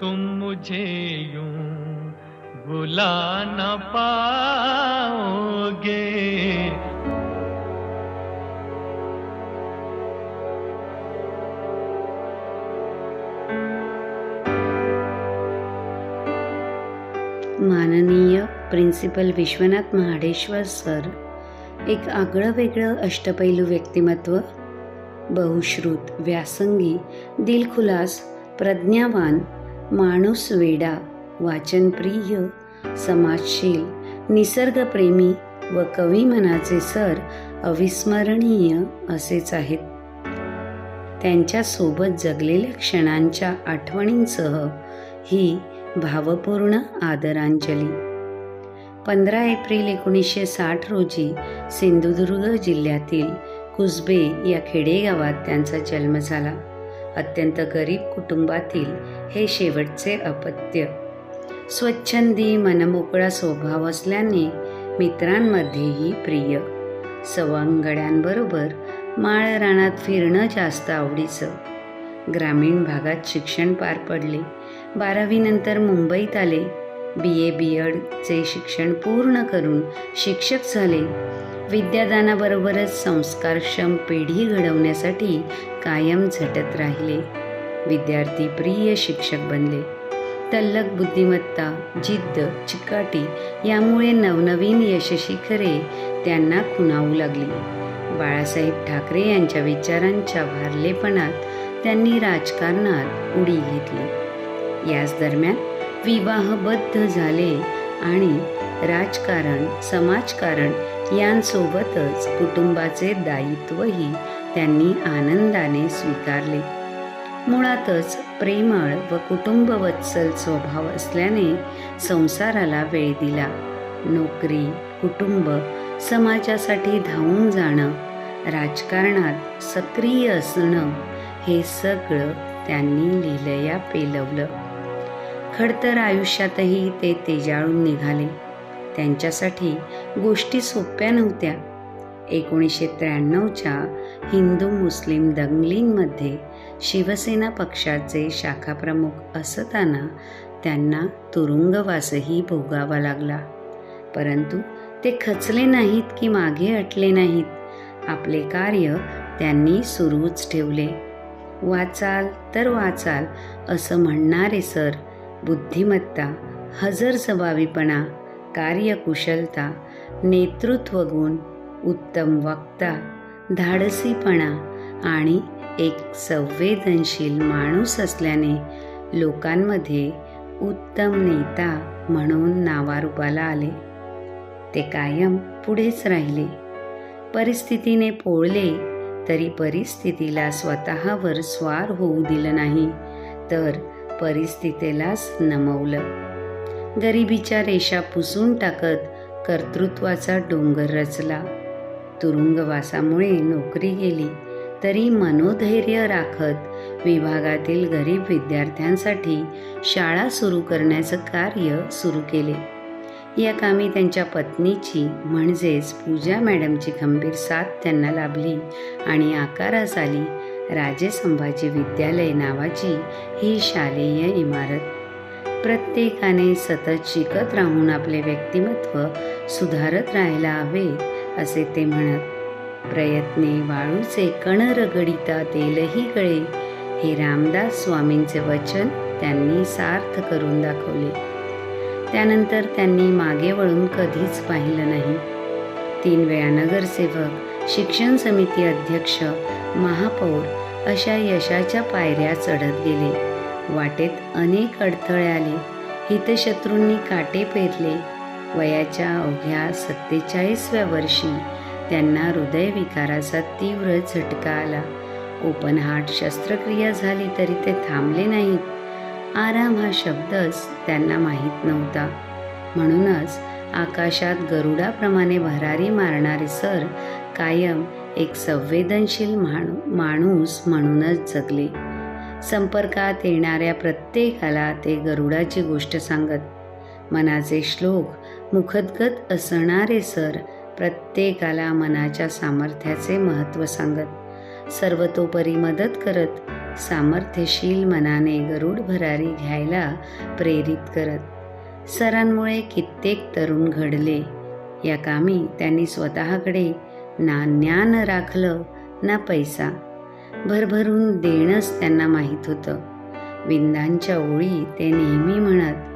तुम मुझे यूं बुला न पाओगे। माननीय प्रिन्सिपल विश्वनाथ महाडेश्वर सर एक आगळं वेगळं अष्टपैलू व्यक्तिमत्व बहुश्रुत व्यासंगी दिलखुलास प्रज्ञावान माणूस वेडा वाचनप्रिय समाजशील निसर्गप्रेमी व कवी मनाचे सर अविस्मरणीय असेच आहेत. त्यांच्यासोबत जगलेल्या क्षणांच्या आठवणींसह ही भावपूर्ण आदरांजली. पंधरा एप्रिल एकोणीसशे साठ रोजी सिंधुदुर्ग जिल्ह्यातील कुसबे या खेडेगावात त्यांचा जन्म झाला. अत्यंत गरीब कुटुंबातील हे शेवटचे अपत्य. स्वच्छंदी मनमोकळा स्वभाव असल्याने मित्रांमध्येही प्रिय. सवंगड्यांबरोबर माळ रानात फिरणं जास्त आवडीचं. ग्रामीण भागात शिक्षण पार पडले. बारावीनंतर मुंबईत आले. बी ए बी एडचे शिक्षण पूर्ण करून शिक्षक झाले. विद्यादानाबरोबरच संस्कारक्षम पिढी घडवण्यासाठी कायम झटत राहिले. विद्यार्थी प्रिय शिक्षक बनले. तल्लक बुद्धिमत्ता जिद्द चिकाटी यामुळे नवनवीन यशशिखरे त्यांना खुणावू लागली. बाळासाहेब ठाकरे यांच्या विचारांच्या भारलेपणात त्यांनी राजकारणात उडी घेतली. याच दरम्यान विवाहबद्ध झाले आणि राजकारण समाजकारण यांसोबतच कुटुंबाचे दायित्वही त्यांनी आनंदाने स्वीकारले. मुळातच प्रेमळ व कुटुंबवत्सल स्वभाव असल्याने संसाराला वेळ दिला. नोकरी कुटुंब समाजासाठी धावून जाणं राजकारणात सक्रिय असणं हे सगळं त्यांनी लिहिलया पेलवलं. खडतर आयुष्यातही ते तेजाळून निघाले. त्यांच्यासाठी गोष्टी सोप्या नव्हत्या. एकोणीसशे त्र्याण्णवच्या हिंदू मुस्लिम दंगलींमध्ये शिवसेना पक्षाचे शाखाप्रमुख असताना त्यांना तुरुंगवासही भोगावा लागला. परंतु ते खचले नाहीत की मागे हटले नाहीत. आपले कार्य त्यांनी सुरूच ठेवले. वाचाल तर वाचाल असं म्हणणारे सर बुद्धिमत्ता हजर जबाबीपणा कार्यकुशलता नेतृत्व गुण उत्तम वक्ता धाडसीपणा आणि एक संवेदनशील माणूस असल्याने लोकांमध्ये उत्तम नेता म्हणून नावारूपाला आले. ते कायम पुढेच राहिले. परिस्थितीने पोळले तरी परिस्थितीला स्वतःवर स्वार होऊ दिलं नाही तर परिस्थितीलाच नमवलं. गरिबीच्या रेषा पुसून टाकत कर्तृत्वाचा डोंगर रचला. तुरुंगवासामुळे नोकरी गेली तरी मनोधैर्य राखत विभागातील गरीब विद्यार्थ्यांसाठी शाळा सुरू करण्याचं कार्य सुरू केले. या कामी त्यांच्या पत्नीची म्हणजेच पूजा मॅडमची खंबीर साथ त्यांना लाभली आणि आकारास आली. राजे संभाजी विद्यालय नावाची ही शालेय इमारत. प्रत्येकाने सतत शिकत राहून आपले व्यक्तिमत्व सुधारत राहायला हवे असे ते म्हणत प्रयत्ने वाळूचे कण रगडिता तेलही गळे. हे रामदास स्वामींचे वचन त्यांनी सार्थ करून दाखवले. त्यानंतर त्यांनी मागे वळून कधीच पाहिलं नाही. तीन वेळा नगरसेवक शिक्षण समिती अध्यक्ष महापौर अशा यशाच्या पायऱ्या चढत गेले. वाटेत अनेक अडथळे आले. हितशत्रूंनी काटे पेरले. वयाच्या अवघ्या सत्तेचाळीसव्या वर्षी त्यांना हृदयविकाराचा तीव्र झटका आला. ओपन हार्ट शस्त्रक्रिया झाली तरी ते थांबले नाहीत. आराम हा शब्दच त्यांना माहीत नव्हता. म्हणूनच आकाशात गरुडाप्रमाणे भरारी मारणारे सर कायम एक संवेदनशील माणू माणूस म्हणूनच जगले. संपर्कात येणाऱ्या प्रत्येकाला ते गरुडाची गोष्ट सांगत मनाचे श्लोक मुखदगत असणारे सर प्रत्येकाला मनाच्या सामर्थ्याचे महत्त्व सांगत. सर्वतोपरी मदत करत सामर्थ्यशील मनाने गरुड भरारी घ्यायला प्रेरित करत. सरांमुळे कित्येक तरुण घडले. या कामी त्यांनी स्वतःकडे ना ज्ञान राखलं ना पैसा. भरभरून देणंच त्यांना माहीत होतं. विंदांच्या ओळी ते नेहमी म्हणत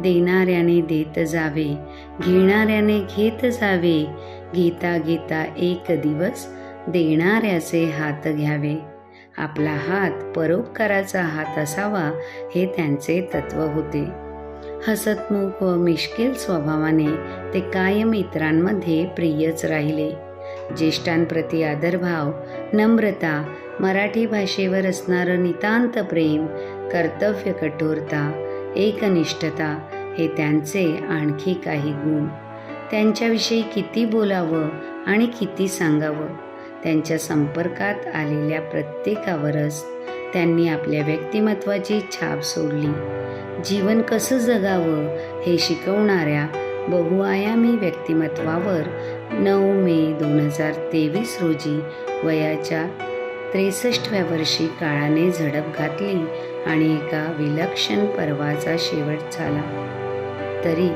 देणाऱ्याने देत जावे घेणाऱ्याने घेत जावे. घेता घेता एक दिवस देणाऱ्याचे हात घ्यावे. आपला हात परोपकाराचा हात असावा हे त्यांचे तत्व होते. हसतमुख व मिश्किल स्वभावाने ते कायम इतरांमध्ये प्रियच राहिले. ज्येष्ठांप्रती आदरभाव नम्रता मराठी भाषेवर असणारं नितांत प्रेम कर्तव्य कठोरता एकनिष्ठता हे त्यांचे आणखी काही गुण. त्यांच्याविषयी किती बोलावं आणि किती सांगावं त्यांच्या संपर्कात आलेल्या प्रत्येकावरच त्यांनी आपल्या व्यक्तिमत्वाची छाप सोडली. जीवन कसं जगावं हे शिकवणाऱ्या बहुआयामी व्यक्तिमत्वावर नऊ मे दोन हजार तेवीस रोजी वयाच्या त्रेसष्टव्या वर्षी काळाने झडप घातली आणि एका विलक्षण पर्वाचा शेवट झाला. तरी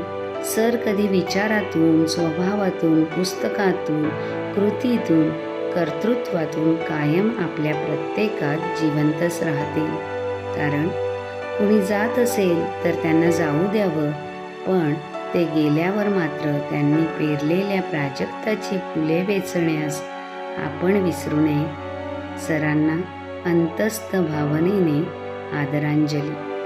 सर कधी विचारातून स्वभावातून पुस्तकातून कृतीतून कर्तृत्वातून कायम आपल्या प्रत्येकात जिवंतच राहतील. कारण कुणी जात असेल तर त्यांना जाऊ द्यावं पण ते गेल्यावर मात्र त्यांनी पेरलेल्या प्राजक्ताची फुले वेचण्यास आपण विसरू नये. सरांना अंतस्थ भावनेने आदरांजली.